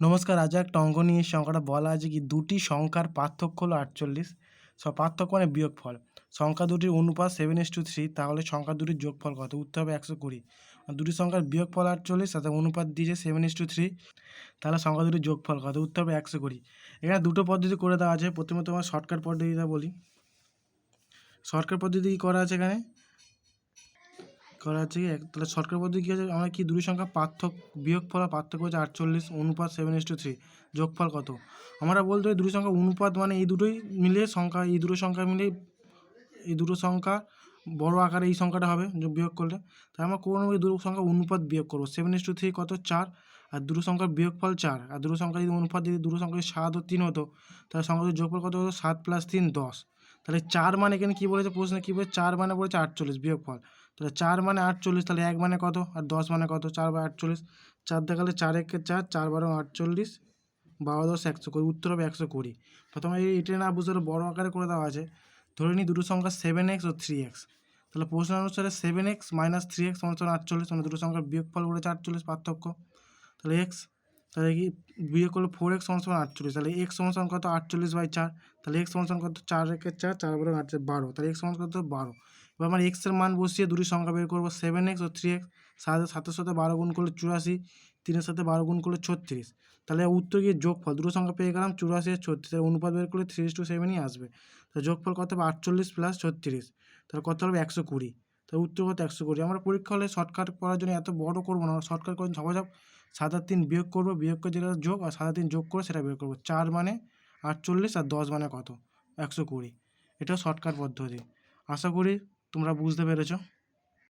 নমস্কার, আজ একটা অঙ্ক নিয়ে অঙ্কটা বলা আছে কি দুটি সংখ্যার পার্থক্য হলো আটচল্লিশ। সব পার্থক্য মানে বিয়োগফল। সংখ্যা দুটির অনুপাত সেভেন এস টু থ্রি তাহলে সংখ্যা দুটির যোগফল কত? উত্তর হবে একশো কুড়ি। দুটি সংখ্যার বিয়োগফল আটচল্লিশ সাথে অনুপাত দিয়েছে সেভেন এস টু থ্রি তাহলে সংখ্যা দুটির যোগফল কত? উত্তর হবে একশো কুড়ি। এখানে দুটো পদ্ধতি করে দেওয়া আছে। প্রথমে তোমার শর্টকাট পদ্ধতিটা বলি। শর্টকাট পদ্ধতি কী করা আছে এখানে? করা হচ্ছে কি? তাহলে শর্টকাট পদ্ধতি কী আছে? আমরা কি দুটি সংখ্যা পার্থক্য, বিয়োগফল আর পার্থক্য হচ্ছে আটচল্লিশ, অনুপাত সেভেন এস টু থ্রি যোগফল কত? আমরা বলতে দুটি সংখ্যা অনুপাত মানে এই দুটোই মিলে সংখ্যা, এই দুটো সংখ্যা মিলে এই দুটো সংখ্যা বড় আকারে এই সংখ্যাটা হবে যোগ বিয়োগ করলে। তাই আমরা কোনো দুটো সংখ্যা অনুপাত বিয়োগ করব? সেভেন এস টু থ্রি কত? চার। আর দুটো সংখ্যার বিয়োগফল চার। আর দুটো সংখ্যা যদি অনুপাত যদি দুটো সংখ্যা সাত ও তিন হতো, তাহলে সংখ্যা যদি যোগফল কত হতো? সাত প্লাস তিন, দশ। তাহলে চার মানে এখানে কী বলেছে? প্রশ্নে কী বলেছে? চার মানে বলেছে আটচল্লিশ, বিয়োগফল। তাহলে চার মানে আটচল্লিশ, তাহলে এক মানে কত? আর দশ মানে কত? চার বা আটচল্লিশ। চার দেখালে চার একে চার চার বারো আটচল্লিশ, বারো দশ একশো কুড়ি, উত্তর হবে একশো কুড়ি। প্রথমে এই এটা না বুঝতে বড় আকারে করে দেওয়া আছে। ধরে নিই দুটো সংখ্যা সেভেন এক্স ও থ্রি এক্স তাহলে প্রশ্ন অনুসারে seven X minus three X সমান আটচল্লিশ মানে দুটো সংখ্যার বিয়োগফল করেছে আটচল্লিশ পার্থক্য। তাহলে এক্স তাহলে কি বিয়োগ করলে ফোর এক্স সমান সমান আটচল্লিশ, তাহলে এক্স সমান কত? আটচল্লিশ বাই চার। তাহলে এক্স সমান সমান কত? চার একে চার চার বারো আট বারো। তাহলে এক্স সমান কত? বারো। এবার আমরা এক্সের মান বসিয়ে দুটি সংখ্যা বের করব সেভেন এক্স ও থ্রি এক্স সাথে সাতের সাথে বারো গুণ করলে চুরাশি, তিনের সাথে বারো গুণ করলে ছত্রিশ। তাহলে উত্তর গিয়ে যোগফল। দুটো সংখ্যা পেয়ে গেলাম, চুরাশি আর ছত্রিশ। অনুপাত বের করলে থ্রি টু সেভেনই আসবে। তাহলে যোগফল কত হবে? আটচল্লিশ প্লাস ছত্রিশ। তাহলে কত হবে? একশো কুড়ি। তাহলে উত্তর কত? একশো কুড়ি। আমরা পরীক্ষা হলে শর্টকাট করার জন্য এত বড় করব না। শর্টকাট করে সবাই সব সাত আর তিন বিয়োগ করব। বিয়োগ করে যেটা যোগ আর সাত আর তিন যোগ করে সেটা বের করব। চার মানে আটচল্লিশ আর দশ মানে কত? একশো কুড়ি। এটা শর্টকাট পদ্ধতি। আশা করি তোমরা বুঝতে পেরেছ?